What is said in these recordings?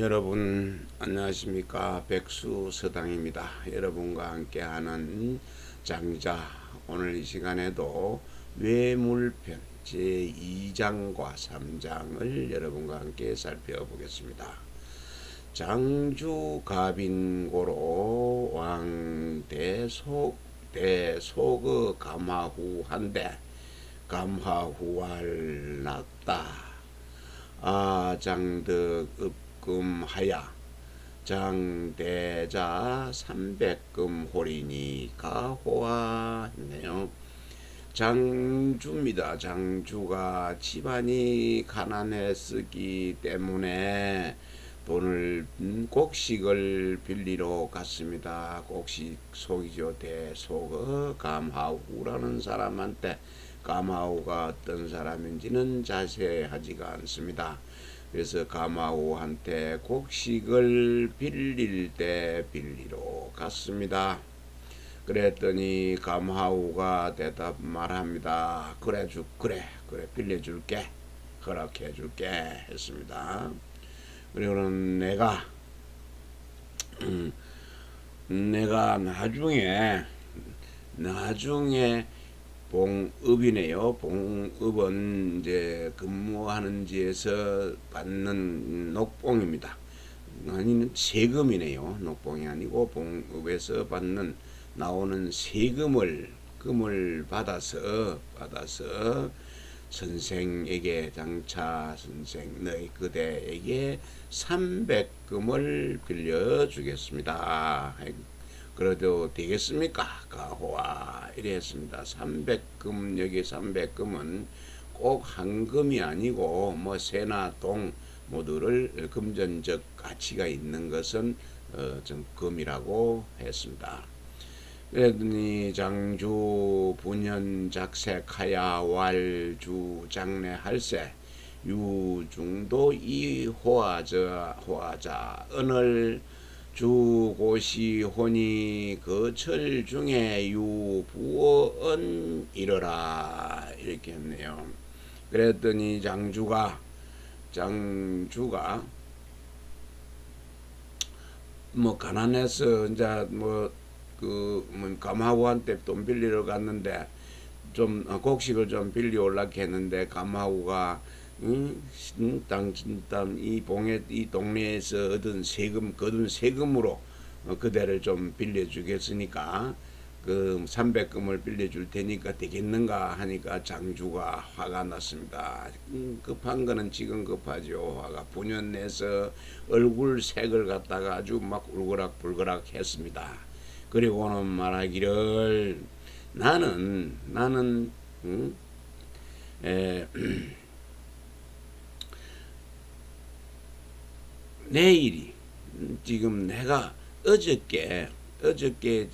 여러분 안녕하십니까 백수 서당입니다. 여러분과 함께하는 장자 오늘 이 시간에도 외물편 제 2장과 3장을 여러분과 함께 살펴보겠습니다. 장주 가빈고로 왕 대속 대속의 감화후 한데 감화후할 났다. 아장득 읍 금하야 장대자 300금 홀이니 가 호하 했네요. 장주입니다. 장주가 집안이 가난했기 때문에 돈을 곡식을 빌리러 갔습니다. 곡식 속이죠. 대속어 감하우라는 사람한테 감하우가 어떤 사람인지는 자세하지가 않습니다. 그래서 감하우한테 곡식을 빌릴 때 빌리러 갔습니다. 그랬더니 감하우가 대답 말합니다. 그래 주 그래 그래 빌려줄게 허락해 줄게 했습니다. 그리고는 내가 음, 내가 나중에 나중에 봉읍이네요. 봉읍은 이제 근무하는 지에서 받는 녹봉입니다. 아니면 세금이네요. 녹봉이 아니고 봉읍에서 받는 나오는 세금을 금을 받아서 받아서 선생에게 장차 선생 너희 그대에게 300금을 빌려주겠습니다. 그래도 되겠습니까? 가호와 이래 했습니다. 300금 여기 300금은 꼭 한금이 아니고 뭐 세나 동 모두를 금전적 가치가 있는 것은 어, 좀 금이라고 했습니다. 그랬더니 장주 분연 작색하야 wal주 장례 할세 유중도 이 호화자 호화자 은을 주고시 혼이 거철 중에 유부어은 이르라 이렇게 했네요. 그랬더니 장주가 장주가 뭐 가난해서 이제 뭐그 뭐, 감하우한테 돈 빌리러 갔는데 좀 어, 곡식을 좀 빌려 올라게 했는데 감하우가 응? 신땅 진땀 이 봉에 이 동네에서 얻은 세금 거둔 세금으로 어, 그대를 좀 빌려주겠으니까 그 300금을 빌려줄 테니까 되겠는가 하니까 장주가 화가 났습니다. 음, 급한 거는 지금 급하죠. 화가 분연내서 얼굴 색을 갖다가 아주 막 울그락불그락 했습니다. 그리고는 말하기를 나는 나는 응? 에, 내일이 지금 내가 어저께 어저께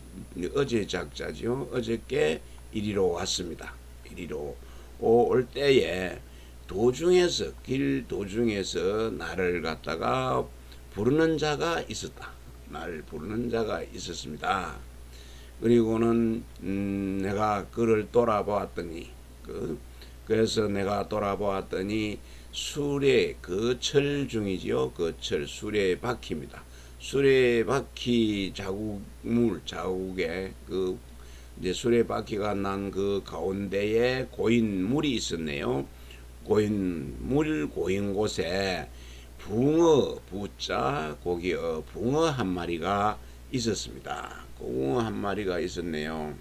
어제 작자죠. 어저께 이리로 왔습니다. 이리로 올 때에 도중에서 길 도중에서 나를 갖다가 부르는 자가 있었다. 날 부르는 자가 있었습니다. 그리고는 음, 내가 그를 돌아보았더니 그 그래서 내가 돌아보았더니 수레 거철 중이지요. 거철 수레 바퀴입니다. 수레 바퀴 자국물 자국에 그 이제 수레 바퀴가 난 그 가운데에 고인 물이 있었네요. 고인 물 고인 곳에 붕어 부자 고기어 붕어 한 마리가 있었습니다. 붕어 한 마리가 있었네요.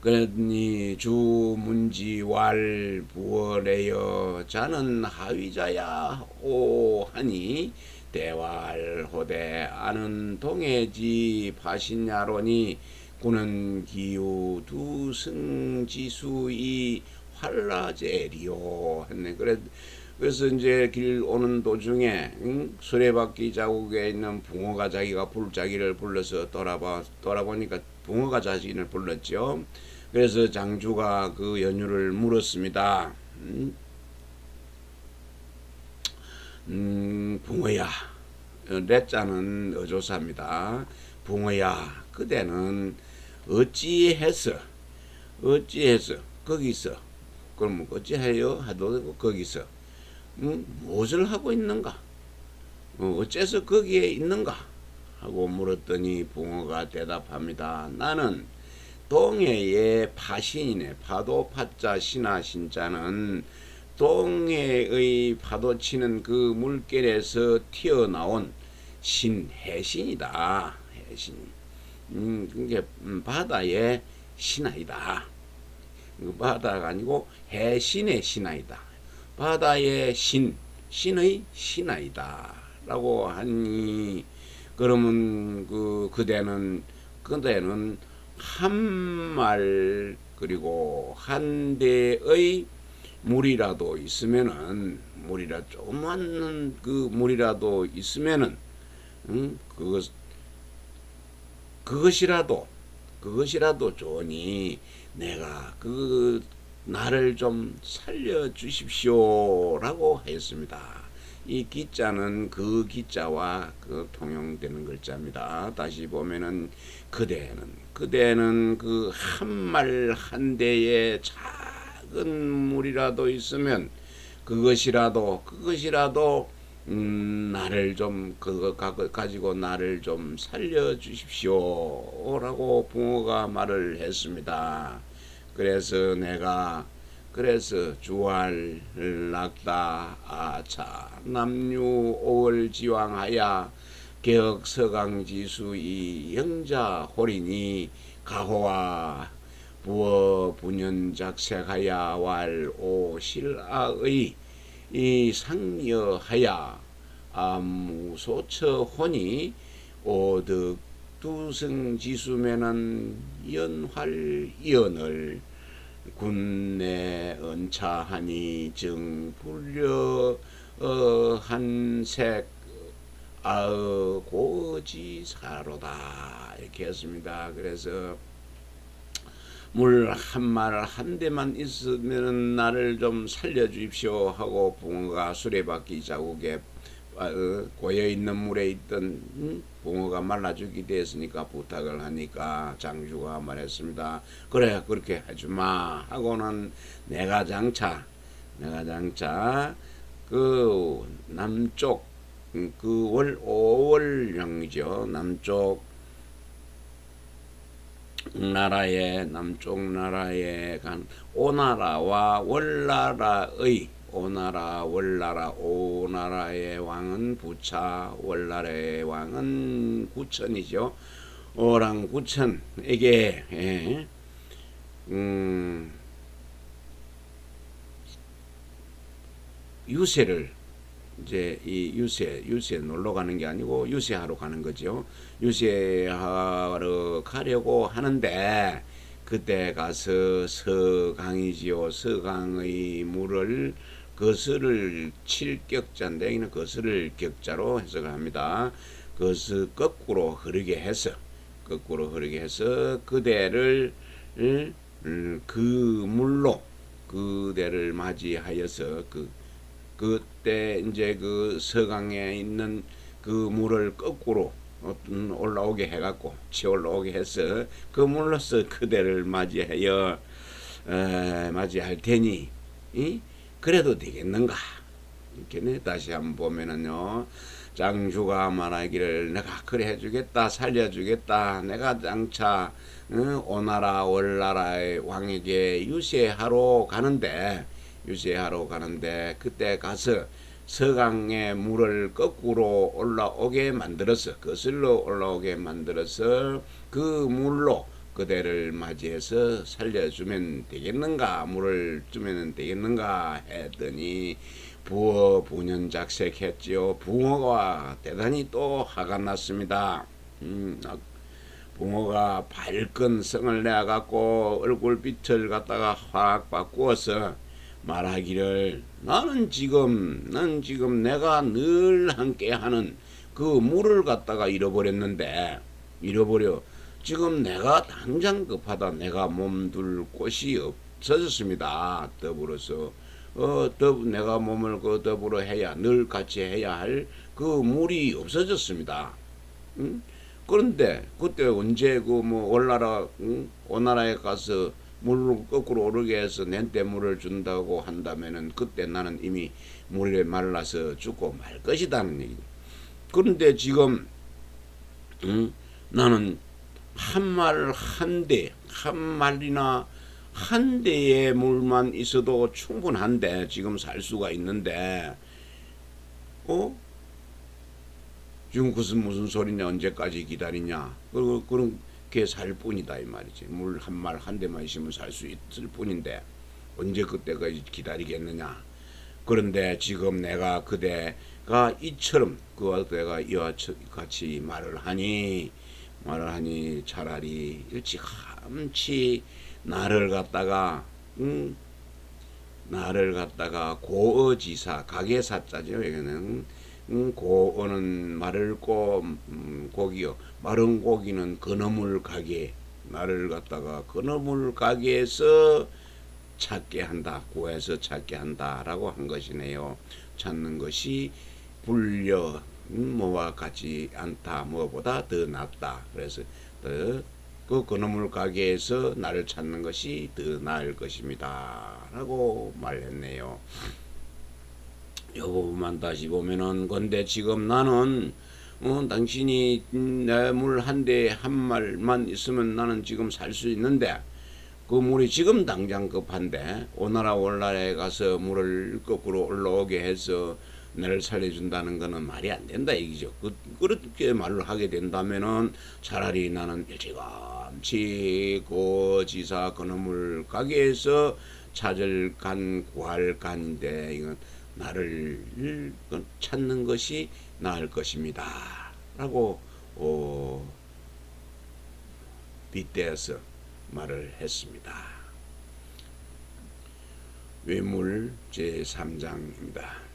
그러니 주 문지왈 부어래여 자는 하위자야 오 하니 대왈 호대 아는 동해지 파신야로니 구는 기우 두 승지수이 활라제리오 했네. 그래 그래서 이제 길 오는 도중에 응? 수레바퀴 자국에 있는 붕어가 자기가 불자기를 불러서 돌아봐 돌아보니까 붕어가 자신을 불렀죠. 그래서 장주가 그 연유를 물었습니다. 음, 음 붕어야 레자는 어조사입니다. 붕어야 그대는 어찌해서 어찌해서 거기서 그럼 어찌해요 하도 거기서 음, 무엇을 하고 있는가? 어, 어째서 거기에 있는가? 하고 물었더니 붕어가 대답합니다. 나는 동해의 파신이네. 파도 파자 신하 신자는 동해의 파도 치는 그 물결에서 튀어나온 신해신이다. 해신. 음, 그게 음, 바다의 신하이다. 그 바다가 아니고 해신의 신하이다. 바다의 신, 신의 신하이다. 라고 하니 그러면 그 그대는 그대는 한 말 그리고 한 대의 물이라도 있으면은 물이라 조그만 그 물이라도 있으면은 응? 그것 그것이라도 그것이라도 좋으니 내가 그 나를 좀 살려 주십시오라고 하였습니다. 이 기자는 그 기자와 그 통용되는 글자입니다. 다시 보면은 그대는 그대는 그 한 말 한 대에 작은 물이라도 있으면 그것이라도 그것이라도 음, 나를 좀 그거 가지고 나를 좀 살려 주십시오라고 붕어가 말을 했습니다. 그래서 내가 그래서 주할 낙다 아차 남유 오월 지왕하야 개혁 서강지수 이 영자 호리니 가호와 부어 분연작색하야 왈오 실아의 이 상여하야 암무소처 혼이 오득 두승지수면은 연활연을 군내 은차하니 증 불려 어, 한색 아어 고지사로다 이렇게 했습니다. 그래서 물 한 말 한 대만 있으면 나를 좀 살려주십시오 하고 붕어가 수레바퀴 자국에 어, 고여 있는 물에 있던 붕어가 말라 죽이 되었으니까 부탁을 하니까 장주가 말했습니다. 그래 그렇게 하지마 하고는 내가 장차 내가 장차 그 남쪽 그월 5월령이죠 남쪽 나라의 남쪽 나라에 간 오나라와 월나라의 오나라 월나라 오나라의 왕은 부차 월나라의 왕은 구천이죠. 오랑 구천에게 예, 음, 유세를 이제 이 유세 유세 놀러 가는 게 아니고 유세하러 가는 거죠. 유세하러 가려고 하는데 그때 가서 서강이지요. 서강의 물을 거스를 칠격자인데 거스를 격자로 해석을 합니다. 거스 거꾸로 흐르게 해서 거꾸로 흐르게 해서 그대를 그 물로 그대를 맞이하여서 그 그때 이제 그 서강에 있는 그 물을 거꾸로 올라오게 해갖고 치 올라오게 해서 그 물로서 그대를 맞이하여 에, 맞이할 테니 이? 그래도 되겠는가? 이렇게 다시 한번 보면은요. 장주가 말하기를 내가 그래 해주겠다 살려주겠다 내가 장차 응, 오나라 월나라의 왕에게 유세하러 가는데 유세하러 가는데 그때 가서 서강의 물을 거꾸로 올라오게 만들어서 거슬러 올라오게 만들어서 그 물로 그대를 맞이해서 살려주면 되겠는가 물을 주면 되겠는가 했더니 부어 분연작색했지요. 붕어가 대단히 또 화가 났습니다. 음, 아, 붕어가 밝은 성을 내갖고 얼굴빛을 갖다가 확 바꾸어서 말하기를 나는 지금 난 지금 내가 늘 함께 하는 그 물을 갖다가 잃어버렸는데 잃어버려 지금 내가 당장 급하다. 내가 몸둘 곳이 없어졌습니다. 더불어서 어, 더, 내가 몸을 그 더불어 해야 늘 같이 해야 할 그 물이 없어졌습니다. 응? 그런데 그때 언제 그 뭐 올나라 응? 오나라에 가서 물을 거꾸로 오르게 해서 낸때 물을 준다고 한다면은 그때 나는 이미 물에 말라서 죽고 말 것이다는 얘기. 그런데 지금 응? 나는 한 말 한 대, 한 말이나 한 대의 물만 있어도 충분한데 지금 살 수가 있는데 어? 지금 무슨 무슨 소리냐 언제까지 기다리냐 그리고 그런 게 살 뿐이다 이 말이지. 물 한 말 한 대만 있으면 살 수 있을 뿐인데 언제 그때까지 기다리겠느냐. 그런데 지금 내가 그대가 이처럼 그와 내가 이와 같이 말을 하니 말을 하니 차라리 일찌감치 나를 갖다가 음, 나를 갖다가 고어지사 가게사자죠 여기는. 음, 고어는 말을 고 음, 고기요. 마른 고기는 그너물 가게 나를 갖다가 그너물 가게에서 찾게 한다 고에서 찾게 한다라고 한 것이네요. 찾는 것이 불려 음, 뭐와 같지 않다 뭐보다 더 낫다. 그래서 그 그놈을 가게에서 나를 찾는 것이 더 나을 것입니다. 라고 말했네요 이 부분만 다시 보면은 근데 지금 나는 어, 당신이 내 물 한 대 한 말만 있으면 나는 지금 살 수 있는데 그 물이 지금 당장 급한데 오나라 월날에 가서 물을 거꾸로 올라오게 해서 나를 살려준다는 것은 말이 안 된다 얘기죠. 그, 그렇게 말을 하게 된다면은 차라리 나는 일찌감치 그 지사 그놈을 가게에서 찾을 간 구할 간인데 이건 나를 찾는 것이 나을 것입니다. 라고 어, 빗대어서 말을 했습니다. 외물 제3장입니다.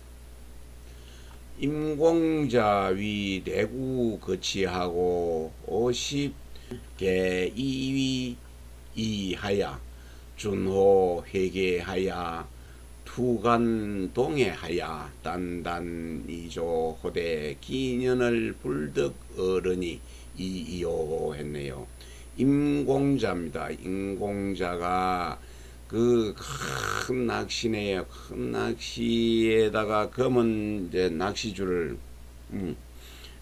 임공자위 내구 거치하고 오십 개이위 이하야 준호 회계하야 투간 동해하야 단단 이조 호대 기년을 불득 어른이 이이오 했네요. 임공자입니다. 임공자가 그 큰 낚시네요. 큰 낚시에다가 검은 이제 낚시줄을 음,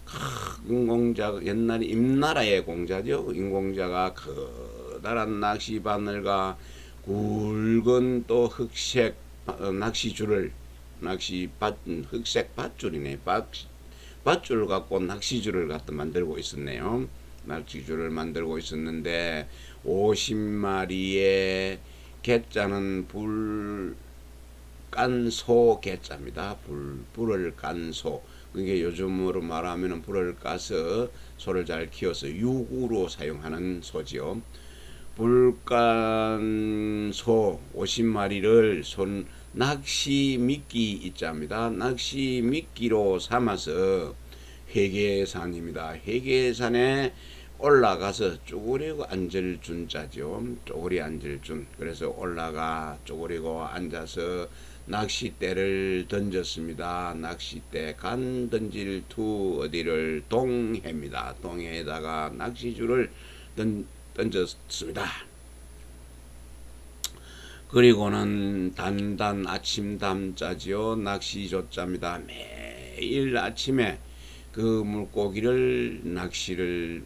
큰 공자 옛날에 임나라의 공자죠. 임공자가 커다란 낚시 바늘과 굵은 또 흑색 어, 낚시줄을 낚시 밧 흑색 밧줄이네. 밧 밧줄 갖고 낚시줄을 갖다 만들고 있었네요. 낚시줄을 만들고 있었는데 50마리의 개자는 불 깐 소 개자입니다. 불 불을 깐 소. 그게 요즘으로 말하면 불을 까서 소를 잘 키워서 육으로 사용하는 소지요. 불간 소 50마리를 손 낚시 미끼 있자입니다. 낚시 미끼로 삼아서 회계산입니다. 회계산에 올라가서 쪼그리고 앉을 준자죠. 쪼그리 앉을 준. 그래서 올라가 쪼그리고 앉아서 낚싯대를 던졌습니다. 낚싯대 간 던질 투 어디를 동해입니다. 동해에다가 낚시줄을 던, 던졌습니다. 그리고는 단단 아침 담자지요. 낚시 조자입니다. 매일 아침에 그 물고기를 낚시를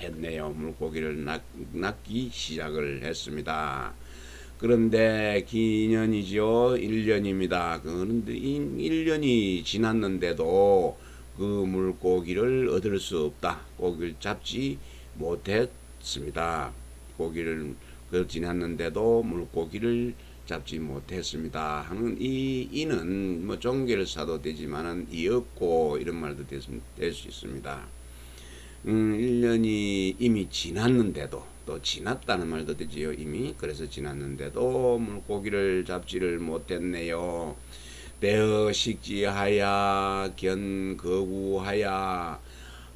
했네요. 물고기를 낚, 낚기 시작을 했습니다. 그런데 기년이죠. 1년입니다. 그런데 1년이 지났는데도 그 물고기를 얻을 수 없다. 고기를 잡지 못했 습니다. 고기를 그 지났는데도 물고기를 잡지 못했습니다. 하는 이 이는 뭐 종결사도 되지만은 이었고 이런 말도 될 수 있습니다. 음, 1년이 이미 지났는데도 또 지났다는 말도 되지요 이미 그래서 지났는데도 물고기를 잡지를 못했네요 대어 식지하야 견거구하야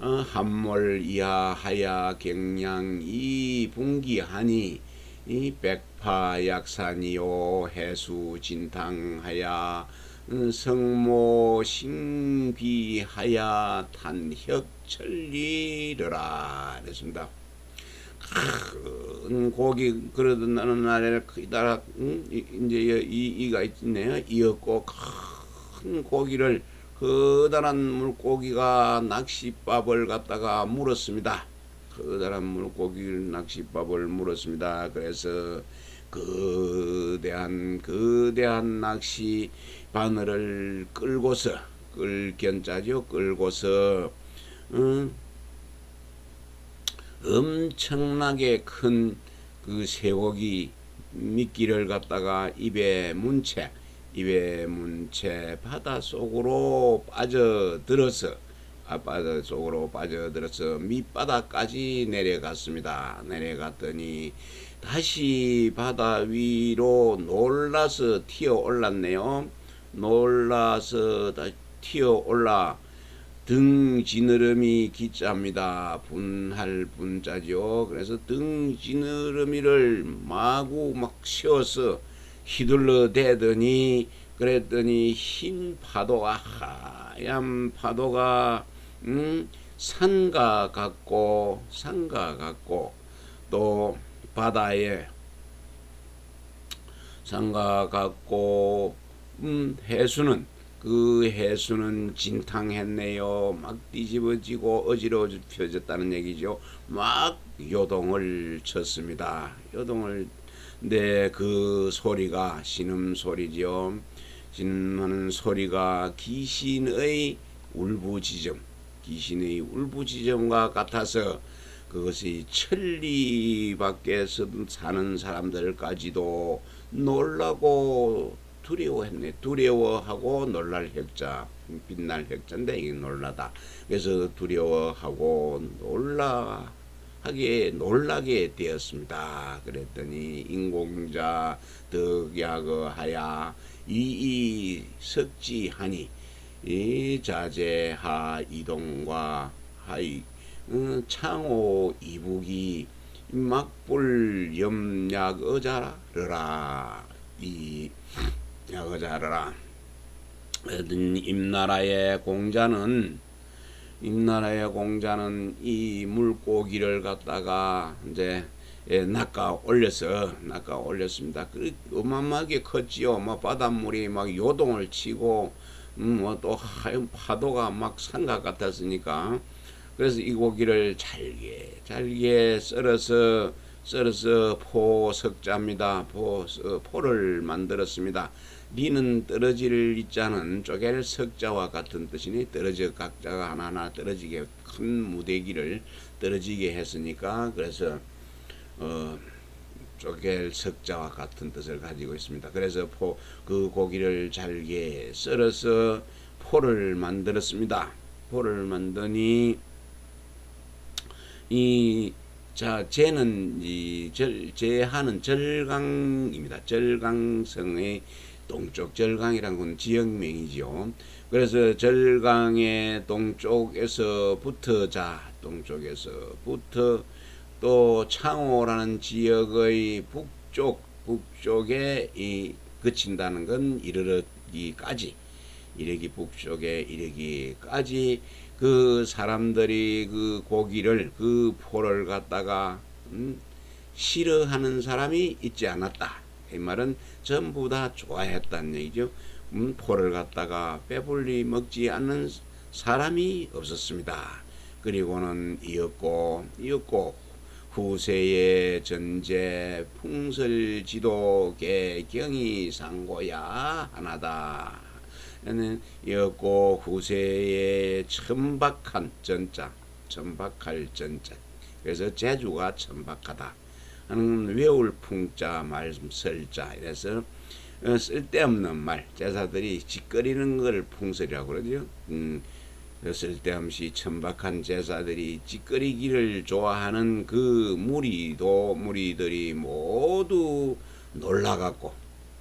어, 한몰 이하 하야 갱량 이 분기하니 이 백파 약산이요 해수 진탕하야 성모 신비하야 탄혁 천리르라 그랬습니다. 큰 고기 그러던 어느 날에 크다라 응? 이- 이제 이 이가 있네요. 이었고 큰 고기를 커다란 물고기가 낚싯밥을 갖다가 물었습니다. 커다란 물고기를 낚싯밥을 물었습니다. 그래서 거대한 거대한 낚시 바늘을 끌고서 끌견자죠. 끌고서 응? 엄청나게 큰 그 쇠고기 미끼를 갖다가 입에 문채 입에 문채 바다 속으로 빠져들어서 아 바다 속으로 빠져들어서 밑바닥까지 내려갔습니다. 내려갔더니 다시 바다 위로 놀라서 튀어 올랐네요. 놀라서 다 튀어 올라 등 지느러미 기자입니다. 분할 분자죠. 그래서 등 지느러미를 마구 막 씌워서 휘둘러 대더니 그랬더니 흰 파도가 하얀 파도가 음, 산과 같고 산과 같고 또 바다에 산과 같고 음, 해수는 그 해수는 진탕했네요. 막 뒤집어지고 어지러워졌다는 얘기죠. 막 요동을 쳤습니다. 요동을 네, 그 소리가 신음 소리지요. 신음하는 소리가 귀신의 울부짖음, 귀신의 울부짖음과 같아서 그것이 천리 밖에서 사는 사람들까지도 놀라고 두려워했네. 두려워하고 놀랄 획자, 빛날 획자인데 이게 놀라다. 그래서 두려워하고 놀라 하게 놀라게 되었습니다. 그랬더니 인공자 덕야거하야 이이 석지하니 이 자제하 이동과 하이 음, 창호 이북이 막불 염약 어자르라 이 야거자르라 어떤 임나라의 공자는 임나라의 공자는 이 물고기를 갖다가 이제 예, 낚아 올려서 낚아 올렸습니다. 그 어마어마하게 컸지요. 뭐 바닷물이 막 요동을 치고 음, 뭐또 파도가 막 산것 같았으니까 그래서 이 고기를 잘게 잘게 썰어서 썰어서 포석자입니다. 포 어, 포를 만들었습니다. 리는 떨어질 이자는 쪼갤 석자와 같은 뜻이니 떨어져 각자가 하나하나 떨어지게 큰 무대기를 떨어지게 했으니까 그래서 어 쪼갤 석자와 같은 뜻을 가지고 있습니다. 그래서 포 그 고기를 잘게 썰어서 포를 만들었습니다. 포를 만드니 이 자, 제는 이 절, 제하는 절강입니다. 절강성의 동쪽 절강이라는 건 지역명이지요. 그래서 절강의 동쪽에서부터 자, 동쪽에서부터 또 창호라는 지역의 북쪽, 북쪽에 이 그친다는 건 이르르기까지, 이르기 북쪽에 이르기까지 그 사람들이 그 고기를 그 포를 갖다가 음, 싫어하는 사람이 있지 않았다. 이 말은 전부 다 좋아했다는 얘기죠. 음, 포를 갖다가 빼불리 먹지 않는 사람이 없었습니다. 그리고는 이었고 이었고 후세의 전제 풍설지도 개경이 상고야 하나다. 는 이었고 후세의 천박한 전자, 천박할 전자. 그래서 제주가 천박하다. 하는 외울 풍자 말씀 설자 이래서 어, 쓸데없는 말 제사들이 짓거리는 걸 풍설이라고 그러죠. 음, 쓸데없이 천박한 제사들이 짓거리기를 좋아하는 그 무리도 무리들이 모두 놀라갖고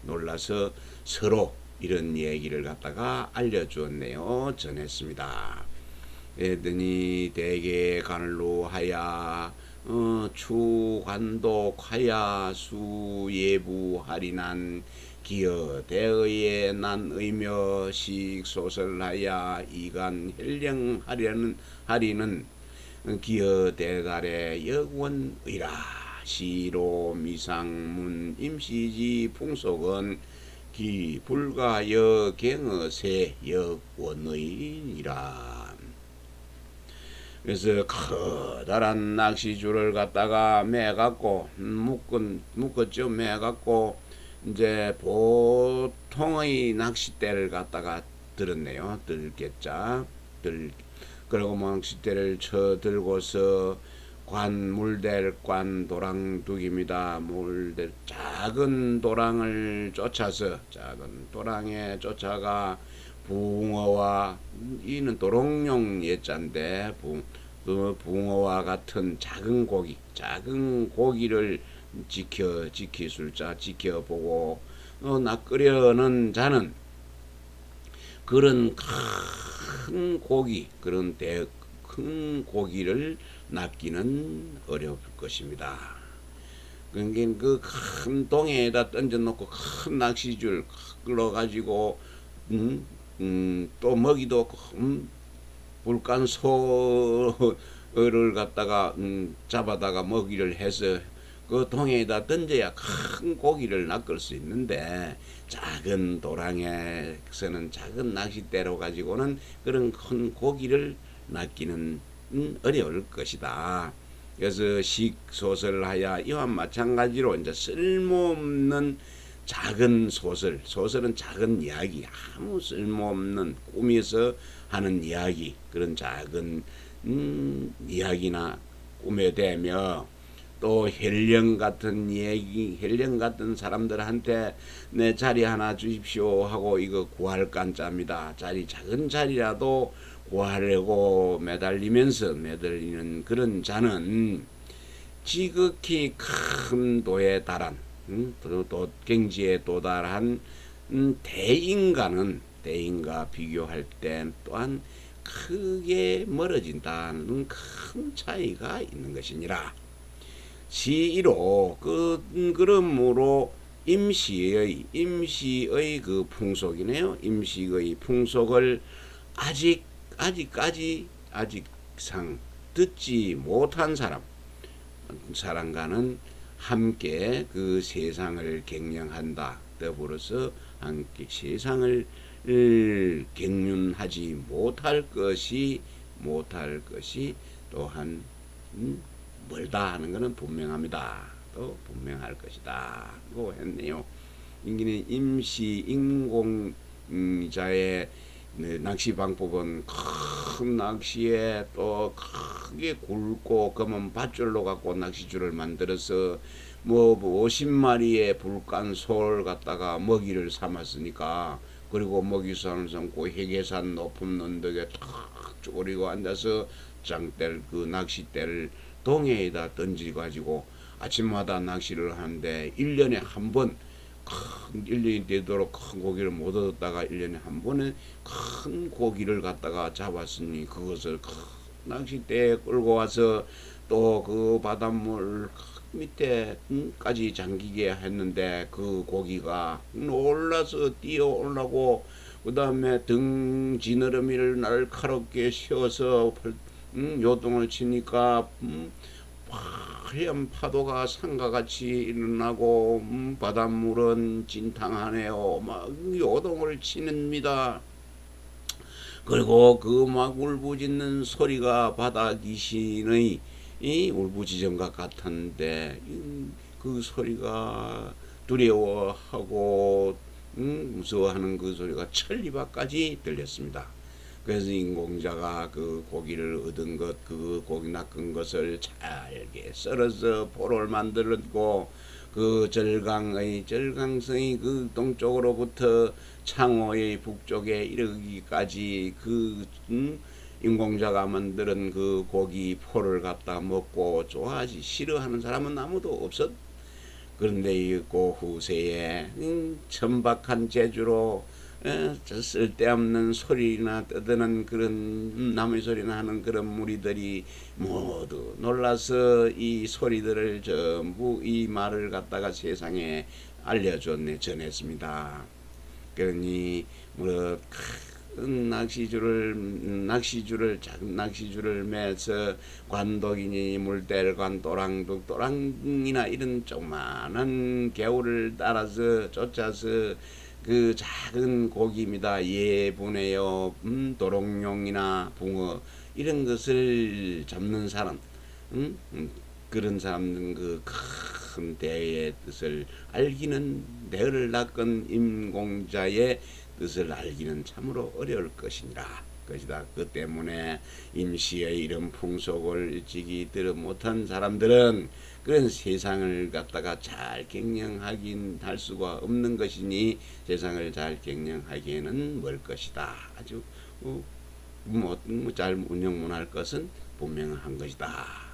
놀라서 서로 이런 얘기를 갖다가 알려주었네요. 전했습니다. 애더니 대개 간을로 하야 어, 추관독 하야 수 예부 하리난 기어 대의에 난 의묘식 소설하야 이간 헬령하려는 하리는 기어 대달의 역원의라. 시로 미상문 임시지 풍속은 기 불가여 갱어세 역원의니라 그래서 커다란 낚시줄을 갖다가 매갖고 묶은 묶었죠. 매갖고 이제 보통의 낚싯대를 갖다가 들었네요. 들겠자 들 그리고 뭐 낚싯대를 쳐 들고서 관 물댈 관 도랑둑입니다. 물댈 작은 도랑을 쫓아서 작은 도랑에 쫓아가 붕어와 이는 도롱뇽 예자인데 붕, 그 붕어와 같은 작은 고기 작은 고기를 지켜 지키술자 지켜보고 어, 낚으려는 자는 그런 큰 고기 그런 대, 큰 고기를 낚기는 어려울 것입니다. 그러니까 그큰 동해에다 던져놓고 큰 낚시줄 끌어가지고 음, 음, 또 먹이도 큰 불간 소를 갖다가 음, 잡아다가 먹이를 해서 그 동해에다 던져야 큰 고기를 낚을 수 있는데 작은 도랑에서는 작은 낚싯대로 가지고는 그런 큰 고기를 낚기는 음, 어려울 것이다. 그래서 식 소설을 하여 이와 마찬가지로 이제 쓸모없는 작은 소설, 소설은 작은 이야기, 아무 쓸모없는 꿈에서 하는 이야기, 그런 작은 음, 이야기나 꿈에 대며 또 헬령 같은 얘기, 헬령 같은 사람들한테 내 자리 하나 주십시오 하고 이거 구할 깐짜입니다. 자리 작은 자리라도 구하려고 매달리면서 매달리는 그런 자는 지극히 큰 도에 달한 음, 도, 경지에 도달한 음, 대인과는 대인과 비교할 때 또한 크게 멀어진다는 큰 차이가 있는 것이니라. 음, 그러므로 임시의 임시의 그 풍속이네요. 임시의 풍속을 아직 아직까지 아직상 듣지 못한 사람 사람과는 함께 그 세상을 경영한다. 더불어서 함께 세상을 경륜하지 못할 것이 못할 것이 또한 음, 멀다 하는 것은 분명합니다. 또 분명할 것이다. 고 했네요. 인기는 임시 인공자의 네, 낚시 방법은 큰 낚시에 또 크게 굵고 검은 밧줄로 갖고 낚시줄을 만들어서 뭐 50마리의 불간 소를 갖다가 먹이를 삼았으니까 그리고 먹이산을 삼고 해계산 높은 언덕에 탁 쪼그리고 앉아서 장대를 그 낚싯대를 동해에다 던지 가지고 아침마다 낚시를 하는데 1년에 한번 큰 1년이 되도록 큰 고기를 못 얻었다가 1년에 한 번에 큰 고기를 갖다가 잡았으니 그것을 큰 낚싯대에 끌고 와서 또 그 바닷물 밑에까지 잠기게 했는데 그 고기가 놀라서 뛰어 올라고 그 다음에 등 지느러미를 날카롭게 씌워서 음, 요동을 치니까 음, 하얀 파도가 산과같이 일어나고 음, 바닷물은 진탕하네요. 막 요동을 치는니다. 그리고 그 막 울부짖는 소리가 바다 귀신의 이 울부짖음과 같은데 그 소리가 두려워하고 음, 무서워하는 그 소리가 천리밖까지 들렸습니다. 그래서 인공자가 그 고기를 얻은 것, 그 고기 낚은 것을 잘게 썰어서 포를 만들었고 그 절강의 절강성이 그 동쪽으로부터 창호의 북쪽에 이르기까지 그 음, 인공자가 만드는 그 고기 포를 갖다 먹고 좋아하지 싫어하는 사람은 아무도 없었. 그런데 이 고후세에 음, 천박한 재주로 쓸데없는 소리나 떠드는 그런 나무 소리나 하는 그런 무리들이 모두 놀라서 이 소리들을 전부 이 말을 갖다가 세상에 알려줬네 전했습니다. 그러니 뭐 작은 낚시줄을 음, 낚시줄을 작은 낚시줄을 매서 관독이니 물대관 또랑둑 또랑이나 이런 조그만한 개울을 따라서 쫓아서 그 작은 고기입니다. 예분해요, 음, 도롱뇽이나 붕어 이런 것을 잡는 사람, 음? 음, 그런 사람은 그 큰 대의 뜻을 알기는 대를 낚은 임공자의 뜻을 알기는 참으로 어려울 것이니라. 것이다. 그 때문에 임시의 이런 풍속을 일찍이 들어 못한 사람들은 그런 세상을 갖다가 잘 경영하긴 할 수가 없는 것이니 세상을 잘 경영하기에는 멀 것이다. 아주 어, 뭐, 뭐 잘 운영문할 것은 분명한 것이다.